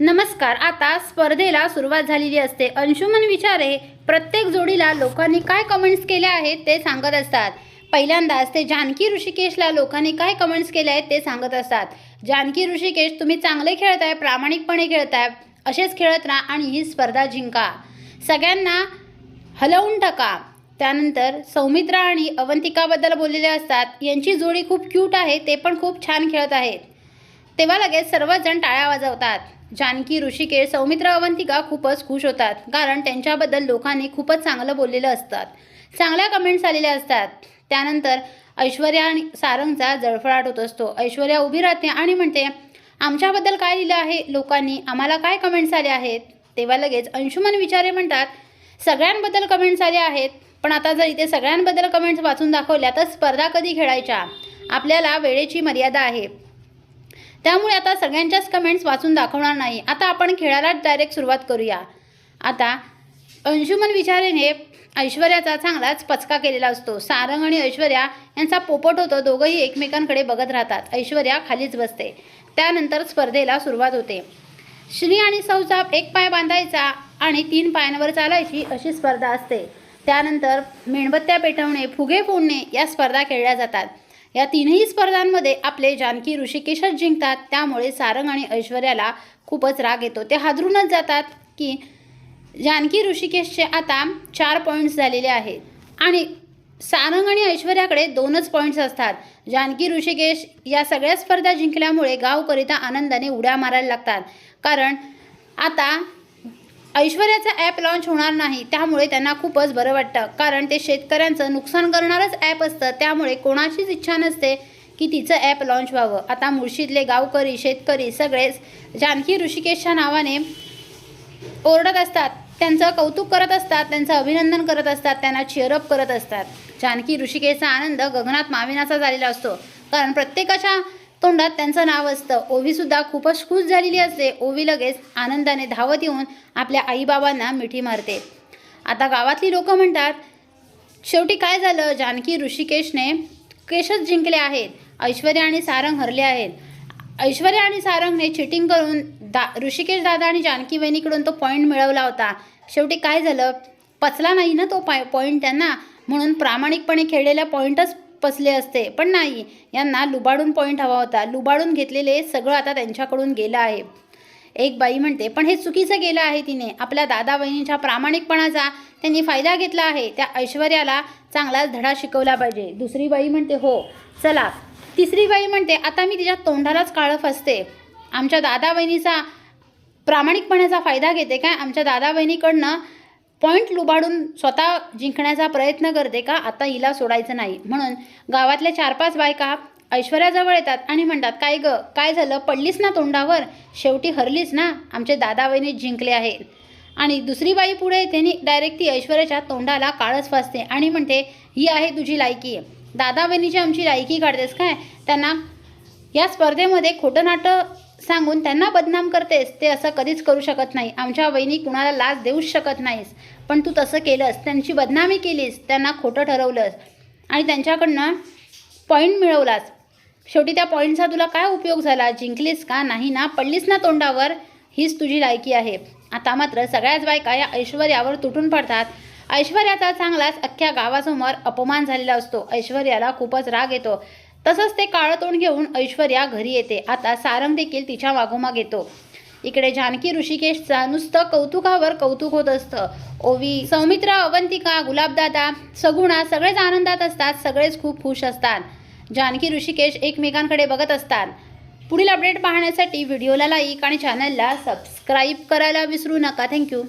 नमस्कार आता स्पर्धेला सुरुवात झालेली असते. अंशुमन विचारे प्रत्येक जोडीला लोकांनी काय कमेंट्स केल्या आहेत ते सांगत असतात. पहिल्यांदाच ते जानकी ऋषिकेशला लोकांनी काय कमेंट्स केले आहेत ते सांगत असतात. जानकी ऋषिकेश तुम्ही चांगले खेळताय प्रामाणिकपणे खेळताय असेच खेळत राहा आणि ही स्पर्धा जिंका. सगळ्यांना हलवून टाका. त्यानंतर सौमित्रा आणि अवंतिकाबद्दल बोललेले असतात. यांची जोडी खूप क्यूट आहे ते पण खूप छान खेळत आहेत. तेव्हा लगेच सर्वजण टाळ्या वाजवतात. जानकी ऋषिकेश सौमित्र अवंतिका खूपच खुश होतात कारण त्यांच्याबद्दल लोकांनी खूपच चांगलं बोललेलं असतात. चांगल्या कमेंट्स आलेल्या असतात. त्यानंतर ऐश्वर्या आणि सारंगचा जळफळाट होत असतो. ऐश्वर्या उभी राहते आणि म्हणते आमच्याबद्दल काय लिहिलं आहे? लोकांनी आम्हाला काय कमेंट्स आले आहेत? तेव्हा लगेच अंशुमन विचारे म्हणतात सगळ्यांबद्दल कमेंट्स आले आहेत पण आता जर इथे सगळ्यांबद्दल कमेंट्स वाचून दाखवल्या तर स्पर्धा कधी खेळायच्या? आपल्याला वेळेची मर्यादा आहे. त्यामुळे आता सगळ्यांच्याच कमेंट्स वाचून दाखवणार नाही. आता आपण खेळालाच डायरेक्ट सुरुवात करूया. आता अंशुमन विचारेने ऐश्वर्याचा चांगलाच पचका केलेला असतो. सारंग आणि ऐश्वर्या यांचा पोपट होतो. दोघंही एकमेकांकडे बघत राहतात. ऐश्वर्या खालीच बसते. त्यानंतर स्पर्धेला सुरुवात होते. श्री आणि सौचा एक पाय बांधायचा आणि तीन पायांवर चालायची अशी स्पर्धा असते. त्यानंतर मेणबत्त्या पेटवणे फुगे फोडणे या स्पर्धा खेळल्या जातात. या तीनही स्पर्धांमध्ये आपले जानकी ऋषिकेशच जिंकतात. त्यामुळे सारंग आणि ऐश्वर्याला खूपच राग येतो. ते हादरूनच जातात की जानकी ऋषिकेशचे आता चार पॉईंट्स झालेले आहेत. आणि सारंग आणि ऐश्वर्याकडे दोनच पॉईंट्स असतात. जानकी ऋषिकेश या सगळ्या स्पर्धा जिंकल्यामुळे गावकरिता आनंदाने उड्या मारायला लागतात. कारण आता ऐश्वर्याचा ॲप लॉन्च होणार नाही त्यामुळे त्यांना खूपच बरं वाटतं. कारण ते शेतकऱ्यांचं नुकसान करणारंच ॲप असतं त्यामुळे कोणाचीच इच्छा नसते की तिचं ॲप लॉन्च व्हावं. आता मुळशीतले गावकरी शेतकरी सगळेच जानकी ऋषिकेशच्या नावाने ओरडत असतात. त्यांचं कौतुक करत असतात त्यांचं अभिनंदन करत असतात त्यांना चिअरअप करत असतात. जानकी ऋषिकेशचा आनंद गगनात माविनाचा झालेला असतो. कारण प्रत्येकाच्या तोंडात त्यांचं नाव असतं. ओवीसुद्धा खूपच खुश झालेली असते. ओवी लगेच आनंदाने धावत येऊन आपल्या आईबाबांना मिठी मारते. आता गावातली लोक म्हणतात शेवटी काय झालं? जानकी ऋषिकेशने केशच जिंकले आहेत. ऐश्वर्या आणि सारंग हरले आहेत. ऐश्वर्या आणि सारंगने चिटिंग करून दा ऋषिकेश दादा आणि जानकी वहिनीकडून तो पॉईंट मिळवला होता. शेवटी काय झालं? पचला नाही ना तो पाय पॉईंट त्यांना. म्हणून प्रामाणिकपणे खेळलेला पॉईंटच पसले असते. पण नाही यांना लुबाडून पॉईंट हवा होता. लुबाडून घेतलेले सगळं आता त्यांच्याकडून गेलं आहे. एक बाई म्हणते पण हे चुकीचं गेलं आहे तिने. आपल्या दादा बहिणीच्या प्रामाणिकपणाचा त्यांनी फायदा घेतला आहे. त्या ऐश्वर्याला चांगलाच धडा शिकवला पाहिजे. दुसरी बाई म्हणते हो चला. तिसरी बाई म्हणते आता मी तिच्या तोंडालाच काळं फसते. आमच्या दादा बहिणीचा प्रामाणिकपणाचा फायदा घेते काय? आमच्या दादा बहिणीकडनं पॉईंट लुबाडून स्वतः जिंकण्याचा प्रयत्न करते का? आता हिला सोडायचं नाही. म्हणून गावातल्या चार पाच बायका ऐश्वर्याजवळ येतात आणि म्हणतात काय ग? काय झालं? पडलीस ना तोंडावर? शेवटी हरलीस ना? आमचे दादा जिंकले आहेत. आणि दुसरी बाई पुढे त्यांनी डायरेक्ट ती ऐश्वर्याच्या तोंडाला काळच फासते आणि म्हणते ही आहे तुझी लायकी. दादा बहिणीची आमची लायकी काढतेस काय? त्यांना या स्पर्धेमध्ये खोटं नाटं सांगून त्यांना बदनाम करतेस ते असं कधीच करू शकत नाही. आमच्या बहिणी कुणाला लाच देऊच शकत नाहीस. पण तू तसं केलंस त्यांची बदनामी केलीस त्यांना खोटं ठरवलंस आणि त्यांच्याकडनं पॉईंट मिळवलास. शेवटी त्या पॉईंटचा तुला काय उपयोग झाला? जिंकलीस का? नाही ना? पडलीस ना तोंडावर? हीच तुझी लायकी आहे. आता मात्र सगळ्याच बायका या ऐश्वर्यावर तुटून पडतात. ऐश्वर्याचा चांगलाच अख्ख्या गावासमोर अपमान झालेला असतो. ऐश्वर्याला खूपच राग येतो. तसंच ते काळं तोंड घेऊन ऐश्वर्या घरी येते. आता सारंग देखील तिच्या मागोमाग येतो. इकडे जानकी ऋषिकेशचा नुसतं कौतुकावर कौतुक होत असतं. ओवी सौमित्रा अवंतिका गुलाबदादा सगुणा सगळेच आनंदात असतात सगळेच खूप खुश असतात. जानकी ऋषिकेश एकमेकांकडे बघत असतात. पुढील अपडेट पाहण्यासाठी व्हिडिओला लाईक आणि चॅनलला सबस्क्राईब करायला विसरू नका. थँक्यू